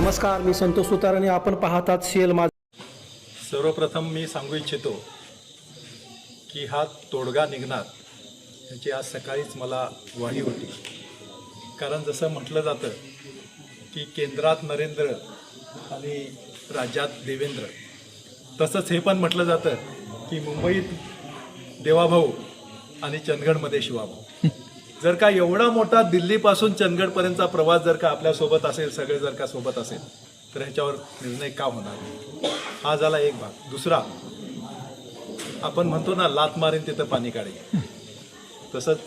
नमस्कार मी संतोष सुतार आणि आपण पाहतात शेल माझ सर्वप्रथम मी सांगू इच्छितो की हा तोडगा निघणार याची आज सकाळीच मला ग्वाही होती. कारण जसं म्हटलं जातं की केंद्रात नरेंद्र आणि राज्यात देवेंद्र. तसंच हे पण म्हटलं जातं की मुंबईत देवाभाऊ आणि चंदगडमध्ये शिवाभाऊ. जर का एवढा मोठा दिल्लीपासून चंदगडपर्यंतचा प्रवास जर का आपल्यासोबत असेल सगळे जर का सोबत असेल तर ह्याच्यावर निर्णय का होणार हा झाला एक भाग. दुसरा आपण म्हणतो ना लात मारेन तिथं पाणी काढेल तसंच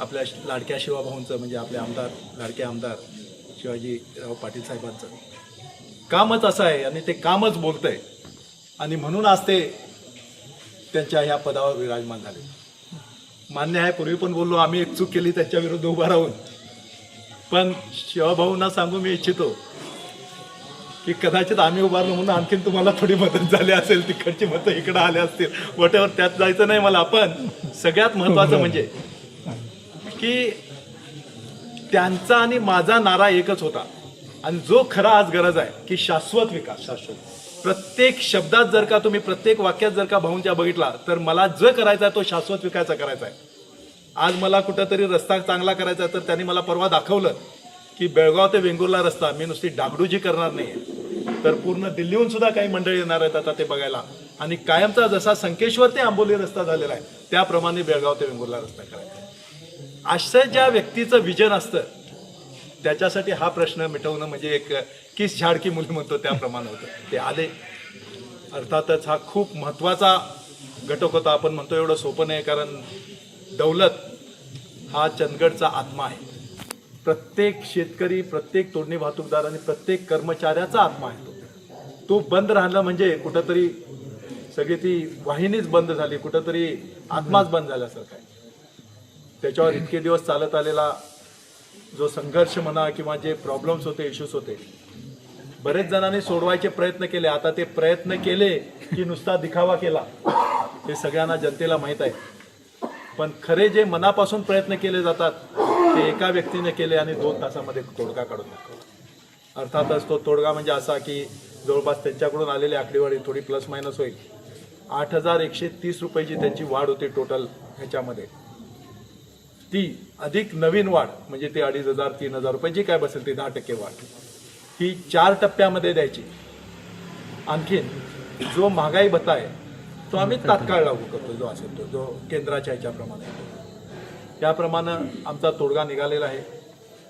आपल्या लाडक्या शिवाभाऊंचं म्हणजे आपले आमदार लाडके आमदार शिवाजीराव पाटील साहेबांचं. कामच असं आहे आणि ते कामच बोलतंय. आणि म्हणून आज ते त्यांच्या ह्या पदावर विराजमान झाले. मान्य आहे पूर्वी पण बोललो आम्ही एक चूक केली त्याच्या विरुद्ध उभा राहून. पण शिवभाऊंना सांगू मी इच्छितो की कदाचित आम्ही उभारलो म्हणून आणखीन तुम्हाला थोडी मदत झाली असेल तिकडची मतं इकडं आले असतील. वटेवर त्यात जायचं नाही मला पण सगळ्यात महत्वाचं म्हणजे की त्यांचा आणि माझा नारा एकच होता. आणि जो खरा आज गरज आहे की शाश्वत विकास. शाश्वत. प्रत्येक शब्दात जर का तुम्ही प्रत्येक वाक्यात जर का भाऊंच्या बघितला तर मला जो करायचा आहे तो शाश्वत विकायचा करायचा आहे. आज मला कुठंतरी रस्ता चांगला करायचा तर त्यांनी मला परवा दाखवलं की बेळगाव ते वेंगुर्ला रस्ता मी नुसती डागडुजी करणार नाही तर पूर्ण दिल्लीहून सुद्धा काही मंडळी येणार आहेत आता ते बघायला. आणि कायमचा जसा संकेश्वर ते आंबोली रस्ता झालेला आहे त्याप्रमाणे बेळगाव ते वेंगुर्ला रस्ता करायचा अशा ज्या व्यक्तीचं विजन असतं त्याच्यासाठी हा प्रश्न मिटवणं म्हणजे एक किस झाडकी मुली म्हणतो त्याप्रमाणे होतं. ते आले. अर्थातच हा खूप महत्त्वाचा घटक होता. आपण म्हणतो एवढं सोपं नाही कारण दौलत हा चंदगडचा आत्मा आहे. प्रत्येक शेतकरी प्रत्येक तोडणी वाहतूकदार आणि प्रत्येक कर्मचाऱ्याचा आत्मा आहे तो. तो बंद राहिला म्हणजे कुठंतरी सगळी ती वाहिनीच बंद झाली. कुठंतरी आत्माच बंद झाल्यासारखा आहे. त्याच्यावर इतके दिवस चालत आलेला जो संघर्ष म्हणा किंवा जे प्रॉब्लेम्स होते इश्यूज होते बरेच जणांनी सोडवायचे प्रयत्न केले. आता ते प्रयत्न केले की नुसता दिखावा केला. हे सगळ्यांना जनतेला माहीत आहे. पण खरे जे मनापासून प्रयत्न केले जातात ते एका व्यक्तीने केले आणि दोन तासामध्ये तोडगा काढून दाखवला अर्थातच तो तोडगा म्हणजे असा की जवळपास त्यांच्याकडून आलेली आकडेवारी थोडी प्लस मायनस होईल. आठ हजार एकशे तीस रुपयाची त्यांची वाढ होती टोटल ह्याच्यामध्ये. ती अधिक नवीन वाढ म्हणजे ते अडीच हजार तीन हजार रुपये जी काय बसेल ती दहा टक्के वाढ. ही चार टप्प्यामध्ये द्यायची. आणखीन जो महागाई भत्ता आहे तो आम्ही तात्काळ लागू करतो जो असेल तो जो केंद्राच्या ह्याच्याप्रमाणे. त्याप्रमाणे आमचा तोडगा निघालेला आहे.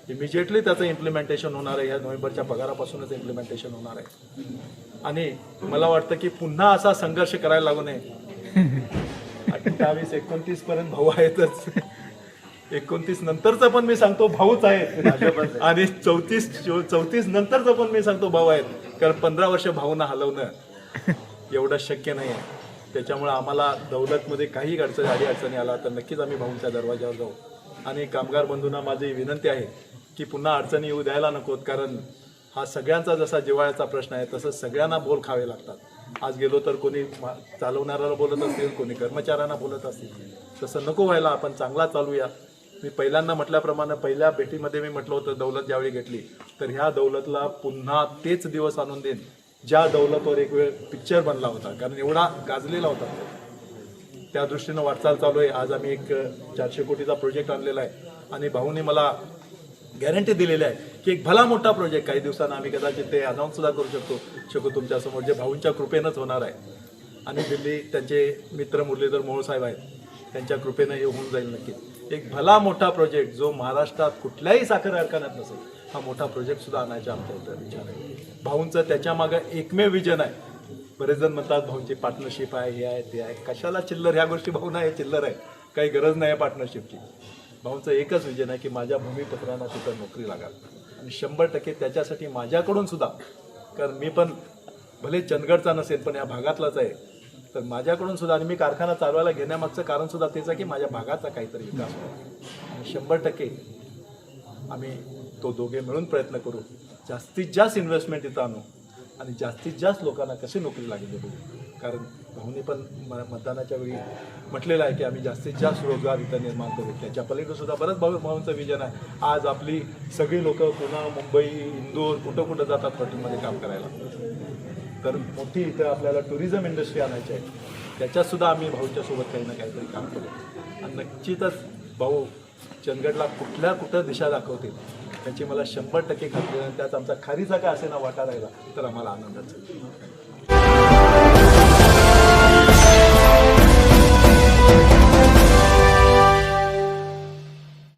इमिजिएटली त्याचं इम्प्लिमेंटेशन होणार आहे. या नोव्हेंबरच्या पगारापासूनच इम्प्लिमेंटेशन होणार आहे. आणि मला वाटतं की पुन्हा असा संघर्ष करायला लागू नये. अठ्ठावीस एकोणतीस पर्यंत भाऊ आहेतच. एकोणतीस नंतरचं पण मी सांगतो भाऊच आहेत. आणि चौतीस चौतीस नंतरचं पण मी सांगतो भाऊ आहेत. कारण पंधरा वर्ष भाऊना हलवणं एवढं शक्य नाही आहे त्याच्यामुळे आम्हाला दौलतमध्ये काही अडचणी आडी अडचणी आला तर नक्कीच आम्ही भाऊंच्या दरवाज्यावर जाऊ. आणि कामगार बंधूंना माझी विनंती आहे की पुन्हा अडचणी येऊ द्यायला नकोत कारण हा सगळ्यांचा जसा जिव्हाळ्याचा प्रश्न आहे तसंच सगळ्यांना बोल खावे लागतात. आज गेलो तर कोणी चालवणाऱ्याला बोलत असतील कोणी कर्मचाऱ्यांना बोलत असतील. तसं नको व्हायला आपण चांगला चालूया. मी पहिल्यांदा म्हटल्याप्रमाणे पहिल्या भेटीमध्ये मी म्हटलं होतं दौलत ज्यावेळी घेतली तर ह्या दौलतला पुन्हा तेच दिवस आणून देईन ज्या दौलतवर एक वेळ पिक्चर बनला होता. कारण एवढा गाजलेला होता त्या दृष्टीनं वाटचाल चालू आहे. आज आम्ही एक चारशे कोटीचा प्रोजेक्ट आणलेला आहे. आणि भाऊने मला गॅरंटी दिलेली आहे की एक भला मोठा प्रोजेक्ट काही दिवसांना आम्ही कदाचित ते अनाऊन्स सुद्धा करू शकतो. शकू तुमच्यासमोर जे भाऊंच्या कृपेनंच होणार आहे. आणि दिल्ली त्यांचे मित्र मुरलीधर मोहोळ साहेब आहेत. त्यांच्या कृपेनं हे होऊन जाईल नक्की. एक भला मोठा प्रोजेक्ट जो महाराष्ट्रात कुठल्याही साखर कारखान्यात नसेल हा मोठा प्रोजेक्ट सुद्धा आणायचा आमचा होता विचार आहे. भाऊंचं त्याच्यामागं एकमेव विजन आहे. बरेच जण म्हणतात भाऊंची पार्टनरशिप आहे हे आहे ते आहे. कशाला चिल्लर? ह्या गोष्टी भाऊ नाही चिल्लर आहे. काही गरज नाही आहे पार्टनरशिपची भाऊंचं एकच विजन आहे की माझ्या भूमिपत्रांना तिथं नोकरी लागाल आणि शंभर टक्के त्याच्यासाठी माझ्याकडून सुद्धा कारण मी पण भले चंदगडचा नसेल पण या भागातलाच आहे तर माझ्याकडून सुद्धा आणि मी कारखाना चालवायला घेण्यामागचं कारण सुद्धा तेच आहे की माझ्या भागाचा काहीतरी विकास व्हावा आणि शंभर टक्के आम्ही तो दोघे मिळून प्रयत्न करू. जास्तीत जास्त इन्व्हेस्टमेंट इथं आणू. आणि जास्तीत जास्त लोकांना कशी नोकरी लागेल बघू. कारण भाऊनी पण म मतदानाच्या वेळी म्हटलेलं आहे की आम्ही जास्तीत जास्त रोजगार इथं निर्माण करू. त्याच्या पलीकडे सुद्धा बरंच भाऊ भाऊंचं विजन आहे. आज आपली सगळी लोकं पुन्हा मुंबई इंदोर कुठं कुठं जातात हॉटेलमध्ये काम करायला. कारण मोठी इथं आपल्याला टुरिझम इंडस्ट्री आणायची आहे. त्याच्यातसुद्धा आम्ही भाऊच्या सोबत काही ना काहीतरी काम करू आणि नक्कीचच भाऊ चंदगडला कुठल्या कुठं दिशा दाखवतील त्याची मला शंभर टक्के खात्री आणि त्यात आमचा खारीचा काय असे ना वाटा राहिला तर आम्हाला आनंदच आहे.